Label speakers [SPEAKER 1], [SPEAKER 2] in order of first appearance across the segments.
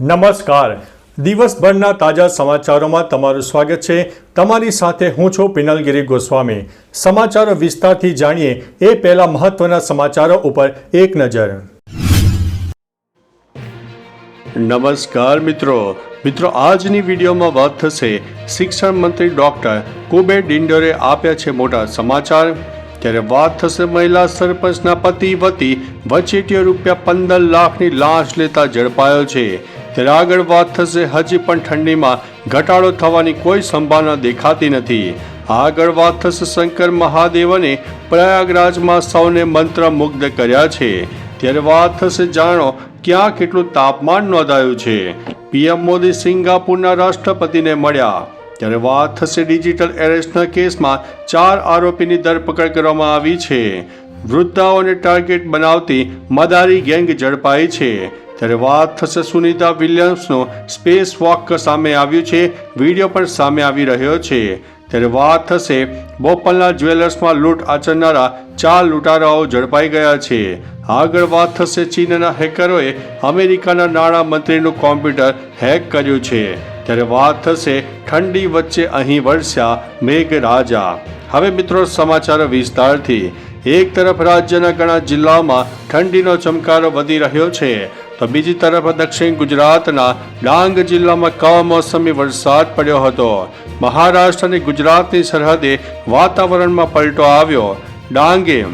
[SPEAKER 1] નમસ્કાર. દિવસભરના તાજા સમાચારોમાં તમારું સ્વાગત છે. તમારી સાથે હું છું પિનલગીરી ગોસ્વામી. સમાચારો વિસ્તારથી જાણીએ એ પહેલા મહત્વના સમાચારો ઉપર એક નજર. નમસ્કાર મિત્રો. મિત્રો, આજની વિડીયોમાં વાત થશે શિક્ષણ મંત્રી ડોક્ટર કુબેર ડિંડોરે આપ્યા છે મોટા સમાચાર. ત્યારે વાત થશે મહિલા સરપંચના પતિ વતી વચેટીય રૂપિયા પંદર લાખની લાંચ લેતા ઝડપાયો છે. ત્યારે આગળ વાત થશે, હજી પણ ઠંડીમાં. ઘટાડો થવાની કોઈ સંભાવના દેખાતી નથી. આગળ વાત થશે શંકર મહાદેવને પ્રયાગરાજમાં સૌને મંત્રમુગ્ધ કર્યા છે. ત્યારે વાત થશે જાણો, ક્યાં કેટલું તાપમાન નોંધાયું છે. પીએમ મોદી સિંગાપુરના રાષ્ટ્રપતિને મળ્યા. ત્યારે વાત થશે ડિજિટલ એરેસ્ટના કેસમાં ચાર આરોપીની ધરપકડ કરવામાં આવી છે. વૃદ્ધાઓને ટાર્ગેટ બનાવતી મદારી ગેંગ ઝડપાઈ છે. ત્યારે વાત થશે સુનિતા વિલિયમ્સનો. સ્પેસ વોક સામે આવ્યું છે વીડિયો પણ સામે આવી રહ્યો છે. ત્યારે વાત થશે બોપલના જ્વેલર્સમાં લૂંટ આચરનારા ચાર લૂંટારાઓ ઝડપાઈ ગયા છે. આગળ વાત થશે ચીનના હેકરોએ અમેરિકાના નાણાં મંત્રીનું કોમ્પ્યુટર હેક કર્યું છે. ત્યારે વાત થશે ઠંડી વચ્ચે અહીં વરસ્યા મેઘરાજા. હવે મિત્રો સમાચારો વિસ્તારથી. એક તરફ રાજ્યના ઘણા જિલ્લાઓમાં ઠંડીનો ચમકારો વધી રહ્યો છે. તો બીજી તરફ દક્ષિણ ગુજરાતના ડાંગ જિલ્લામાં કમોસમી વરસાદ પડ્યો હતો. મહારાષ્ટ્ર અને ગુજરાતની સરહદે વાતાવરણમાં પલટો આવ્યો. ડાંગે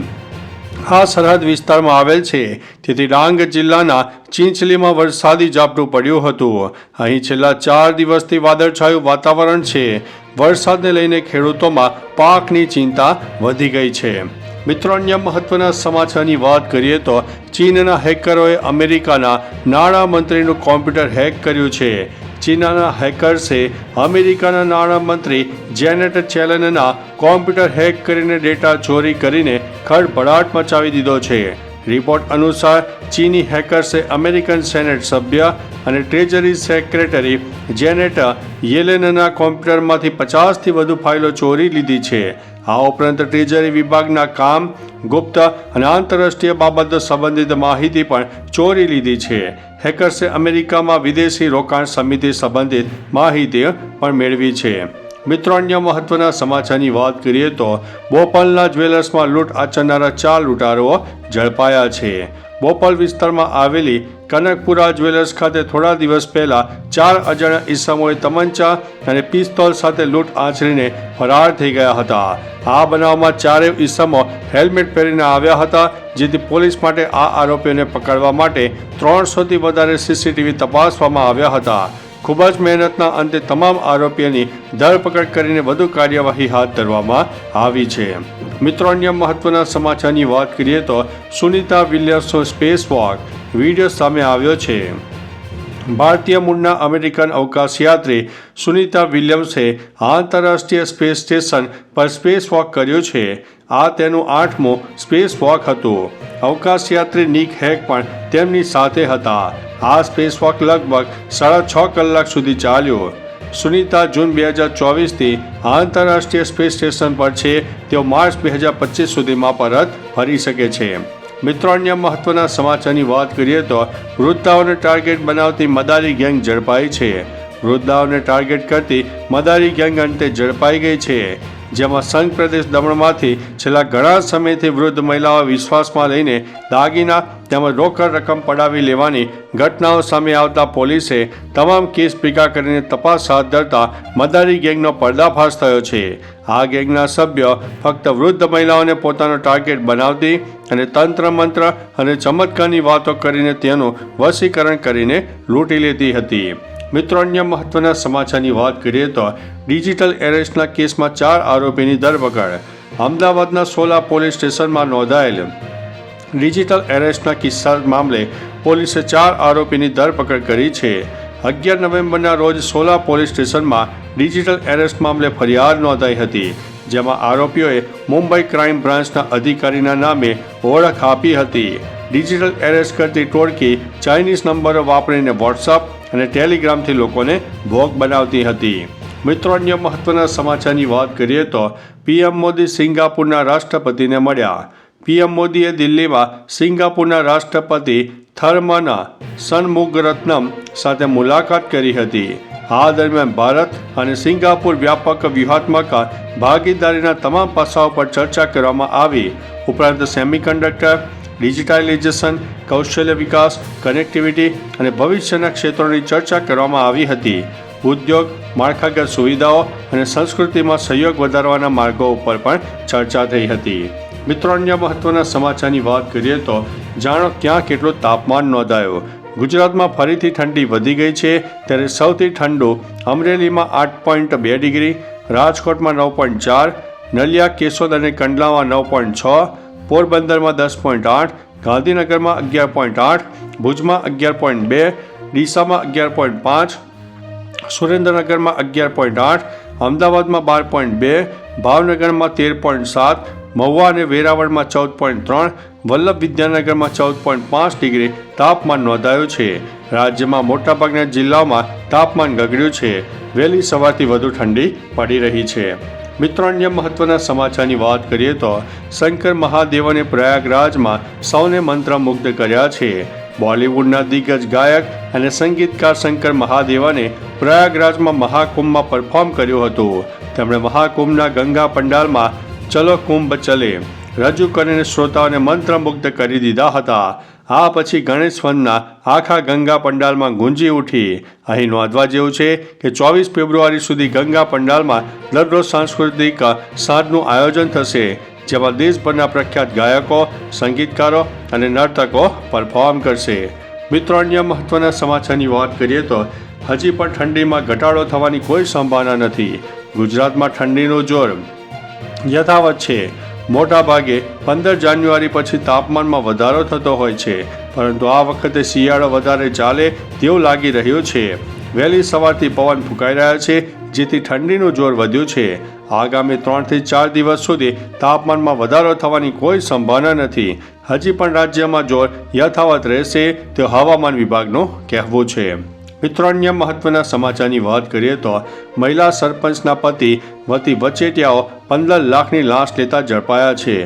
[SPEAKER 1] આ સરહદ વિસ્તારમાં આવેલ છે. તેથી ડાંગ જિલ્લાના ચીંચલીમાં વરસાદી ઝાપટું પડ્યું હતું. અહીં છેલ્લા ચાર દિવસથી વાદળછાયું વાતાવરણ છે. વરસાદને લઈને ખેડૂતોમાં પાકની ચિંતા વધી ગઈ છે. મિત્રો, અન્ય મહત્વના સમાચારની વાત કરીએ તો ચીનના હેકરોએ અમેરિકાના નાણાં મંત્રીનું કોમ્પ્યુટર હેક કર્યું છે. ચીનના હેકર્સે અમેરિકાના નાણામંત્રી જેનેટ ચેલનના કોમ્પ્યુટર હેક કરીને ડેટા ચોરી કરીને ખળભળાટ મચાવી દીધો છે. રિપોર્ટ અનુસાર, ચીની હેકર્સે અમેરિકન સેનેટ સભ્ય અને ટ્રેજરી સેક્રેટરી જેનેટ યેલેનના કોમ્પ્યુટરમાંથી પચાસથી વધુ ફાઇલો ચોરી લીધી છે. આ ઉપરાંત ટ્રેજરી વિભાગના કામ, ગુપ્ત અને આંતરરાષ્ટ્રીય બાબતો સંબંધિત માહિતી પણ ચોરી લીધી છે. હેકર્સે અમેરિકામાં વિદેશી રોકાણ સમિતિ સંબંધિત માહિતી પણ મેળવી છે. મિત્રો, અન્ય મહત્વના સમાચારની વાત કરીએ તો, બોપલના જ્વેલર્સમાં લૂંટ આચરનારા ચાર લૂંટારુઓ ઝડપાયા છે. બોપલ વિસ્તારમાં આવેલી કનકપુરા જ્વેલર્સ ખાતે થોડા દિવસ પહેલા ચાર અજાણ્યા ઈસમોએ તમંચા અને પિસ્તોલ સાથે લૂંટ આચરીને ફરાર થઈ ગયા હતા. આ બનાવમાં ચારેય ઈસમો હેલ્મેટ પહેરીને આવ્યા હતા, જેથી પોલીસ માટે આ આરોપીઓને પકડવા માટે ત્રણસોથી વધારે સીસીટીવી તપાસવામાં આવ્યા હતા. ખૂબ જ મહેનતના અંતે તમામ આરોપીઓની ધરપકડ કરીને વધુ કાર્યવાહી હાથ ધરવામાં આવી છે. મિત્રો, અન્ય મહત્વના સમાચારની વાત કરીએ તો સુનિતા વિલિયર્સનો સ્પેસ વોક વીડિયો સામે આવ્યો છે. ભારતીય મૂળના અમેરિકન અવકાશયાત્રી સુનિતા વિલિયમ્સે આંતરરાષ્ટ્રીય સ્પેસ સ્ટેશન પર સ્પેસ વોક કર્યો છે. આ તેનું આઠમું સ્પેસ વોક હતું. અવકાશયાત્રી નિક હેક પણ તેમની સાથે હતા. આ સ્પેસ વોક લગભગ સાડા છ કલાક સુધી ચાલ્યો. સુનિતા જૂન બે હજાર ચોવીસથી આંતરરાષ્ટ્રીય સ્પેસ સ્ટેશન પર છે. તેઓ માર્ચ બે હજાર પચીસ સુધીમાં પરત ફરી શકે છે. મિત્રો, અન્ય મહત્વના સમાચારની વાત કરીએ તો વૃદ્ધાઓને ટાર્ગેટ બનાવતી મદારી ગેંગ ઝડપાઈ છે. વૃદ્ધાઓને ટાર્ગેટ કરતી મદારી ગેંગ અંતે ઝડપાઈ ગઈ છે. જેમાં સંઘ પ્રદેશ દમણમાંથી છેલ્લા ઘણા સમયથી વૃદ્ધ મહિલાઓ વિશ્વાસમાં લઈને દાગીના તેમજ રોકડ રકમ પડાવી લેવાની ઘટનાઓ સામે આવતા પોલીસે તમામ કેસ ભેગા કરીને તપાસ હાથ ધરતા મદારી ગેંગનો પર્દાફાશ થયો છે. આ ગેંગના સભ્ય ફક્ત વૃદ્ધ મહિલાઓને પોતાનો ટાર્ગેટ બનાવતી અને તંત્ર મંત્ર અને ચમત્કારની વાતો કરીને તેનું વશીકરણ કરીને લૂંટી લેતી હતી. મિત્રો, અન્ય મહત્વના સમાચારની વાત કરીએ તો ડિજિટલ એરેસ્ટના કેસમાં ચાર આરોપીની ધરપકડ. અમદાવાદના સોલા પોલીસ સ્ટેશનમાં નોંધાયેલ ડિજિટલ એરેસ્ટના કિસ્સા મામલે પોલીસે ચાર આરોપીની ધરપકડ કરી છે. અગિયાર નવેમ્બરના રોજ સોલા પોલીસ સ્ટેશનમાં ડિજિટલ એરેસ્ટ મામલે ફરિયાદ નોંધાઈ હતી, જેમાં આરોપીઓએ મુંબઈ ક્રાઇમ બ્રાન્ચના અધિકારીના નામે ઓળખ આપી હતી. ડિજિટલ એરેસ્ટ કરતી ટોળકી ચાઇનીઝ નંબરો વાપરીને વોટ્સઅપ અને ટેલિગ્રામથી લોકોને ભોગ બનાવતી હતી. મિત્રો, અન્ય મહત્વના સમાચારની વાત કરીએ તો પીએમ મોદી સિંગાપુરના રાષ્ટ્રપતિને મળ્યા. પીએમ મોદીએ દિલ્હીમાં સિંગાપુરના રાષ્ટ્રપતિ થર્મના સનમુગરત્નમ સાથે મુલાકાત કરી હતી. આ દરમિયાન ભારત અને સિંગાપુર વ્યાપક વ્યૂહાત્મક ભાગીદારીના તમામ પાસાઓ પર ચર્ચા કરવામાં આવી. ઉપરાંત સેમિકન્ડક્ટર ડિજિટાઇલાઇઝેશન કૌશલ્ય વિકાસ, કનેક્ટિવિટી અને ભવિષ્યના ક્ષેત્રોની ચર્ચા કરવામાં આવી હતી. ઉદ્યોગ, માળખાગત સુવિધાઓ અને સંસ્કૃતિમાં સહયોગ વધારવાના માર્ગો ઉપર પણ ચર્ચા થઈ હતી. મિત્રો, અન્ય મહત્વના સમાચારની વાત કરીએ તો જાણો ક્યાં કેટલું તાપમાન નોંધાયું? ગુજરાતમાં ફરીથી ઠંડી વધી ગઈ છે, ત્યારે સૌથી ઠંડુ અમરેલીમાં આઠ પોઈન્ટ બે ડિગ્રી, રાજકોટમાં નવ પોઈન્ટ ચાર, નલિયા, કેશોદ અને કંડલામાં નવ પોઈન્ટ છ, પોરબંદરમાં દસ પોઈન્ટ આઠ, ગાંધીનગરમાં અગિયાર પોઈન્ટ આઠ, ભુજમાં અગિયાર પોઈન્ટ બે, ડીસામાં અગિયાર પોઈન્ટ પાંચ, સુરેન્દ્રનગરમાં અગિયાર પોઈન્ટ આઠ, અમદાવાદમાં બાર પોઈન્ટ બે, ભાવનગરમાં તેર પોઈન્ટ સાત મહુવા અને વેરાવળમાં ચૌદ પોઈન્ટ ત્રણ, વલ્લભ વિદ્યાનગરમાં ચૌદ પોઈન્ટ પાંચ ડિગ્રી તાપમાન નોંધાયું છે. રાજ્યમાં મોટાભાગના જિલ્લાઓમાં તાપમાન ગગડ્યું છે. વહેલી સવારથી વધુ ઠંડી પડી રહી છે. મિત્રો, અન્ય મહત્વના સમાચારની વાત કરીએ તો શંકર મહાદેવને પ્રયાગરાજમાં સૌને મંત્રમુગ્ધ કર્યા છે. બોલિવૂડના દિગ્ગજ ગાયક અને સંગીતકાર શંકર મહાદેવને પ્રયાગરાજમાં મહાકુંભમાં પરફોર્મ કર્યું હતું. તેમણે મહાકુંભના ગંગા પંડાલમાં ચલો કુંભ ચલે રજૂ કરીને શ્રોતાઓને મંત્રમુગ્ધ કરી દીધા હતા. આ પછી ગણેશ વનના આખા ગંગા પંડાલમાં ગુંજી ઉઠી. અહીં નોંધવા જેવું છે કે ચોવીસ ફેબ્રુઆરી સુધી ગંગા પંડાલમાં દરરોજ સાંસ્કૃતિક સાંજનું આયોજન થશે, જેમાં દેશભરના પ્રખ્યાત ગાયકો, સંગીતકારો અને નર્તકો પરફોર્મ કરશે. મિત્રો, અન્ય મહત્વના સમાચારની વાત કરીએ તો હજી પણ ઠંડીમાં ઘટાડો થવાની કોઈ સંભાવના નથી. ગુજરાતમાં ઠંડીનું જોર યથાવત છે. મોટા ભાગે પંદર જાન્યુઆરી પછી તાપમાનમાં વધારો થતો હોય છે, પરંતુ આ વખતે શિયાળો વધારે ચાલે તેવું લાગી રહ્યું છે. વહેલી સવારથી પવન ફૂંકાઈ રહ્યા છે, જેથી ઠંડીનું જોર વધ્યું છે. આગામી ત્રણથી ચાર દિવસ સુધી તાપમાનમાં વધારો થવાની કોઈ સંભાવના નથી. હજી પણ રાજ્યમાં જોર યથાવત રહેશે, તે હવામાન વિભાગનું કહેવું છે. મિત્રો અન્ય મહત્વના સમાચારની વાત કરીએ તો મહિલા સરપંચના પતિ વતી વચેટિયાઓ પંદર લાખની લાંચ લેતા ઝડપાયા છે.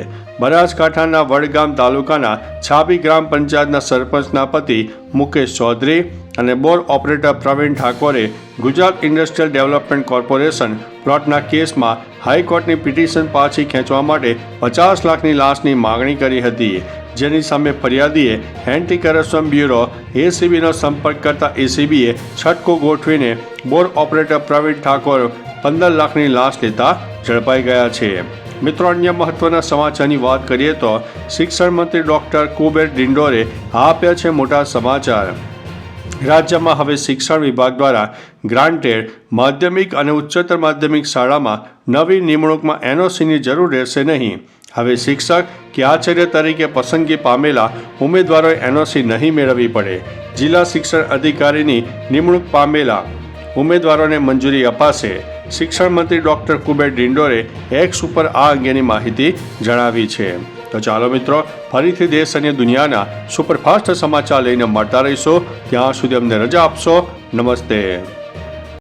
[SPEAKER 1] બનાસકાંઠાના વડગામ તાલુકાના છાબી ગ્રામ પંચાયતના સરપંચના પતિ મુકેશ ચૌધરી અને બોર ઓપરેટર પ્રવીણ ઠાકોરે ગુજરાત ઇન્ડસ્ટ્રીયલ ડેવલપમેન્ટ કોર્પોરેશન પ્લોટના કેસમાં હાઈકોર્ટની પિટિશન પાછી ખેંચવા માટે પચાસ લાખની લાંચની માગણી કરી હતી. જેની સામે ફરિયાદીએ એન્ટી કરપ્શન બ્યુરો એસીબીનો સંપર્ક કરતા એસીબીએ છટકો ગોઠવીને બોર ઓપરેટર પ્રવીણ ઠાકોર પંદર લાખની લાશ લેતા ઝડપાઈ ગયા છે. મિત્રો, અન્ય મહત્વના સમાચારની વાત કરીએ તો શિક્ષણ મંત્રી ડોક્ટર કુબેર ડિંડોરે આપ્યા છે મોટા સમાચાર. રાજ્યમાં હવે શિક્ષણ વિભાગ દ્વારા ગ્રાન્ટેડ માધ્યમિક અને ઉચ્ચતર માધ્યમિક શાળામાં નવી નિમણૂકમાં એનઓસીની જરૂર રહેશે નહીં. હવે શિક્ષક કે આચાર્ય તરીકે પસંદગી પામેલા ઉમેદવારોએ એનઓસી નહીં મેળવવી પડે. જિલ્લા શિક્ષણ અધિકારીની નિમણૂક પામેલા ઉમેદવારોને મંજૂરી અપાશે. શિક્ષણ મંત્રી ડોક્ટર કુબેર ડિંડોરે એક્સ ઉપર આ અંગેની માહિતી જણાવી છે. તો ચાલો મિત્રો, ફરીથી દેશ અને દુનિયાના સુપરફાસ્ટ સમાચાર લઈને મળતા રહીશો. ત્યાં સુધી અમને રજા આપશો. નમસ્તે.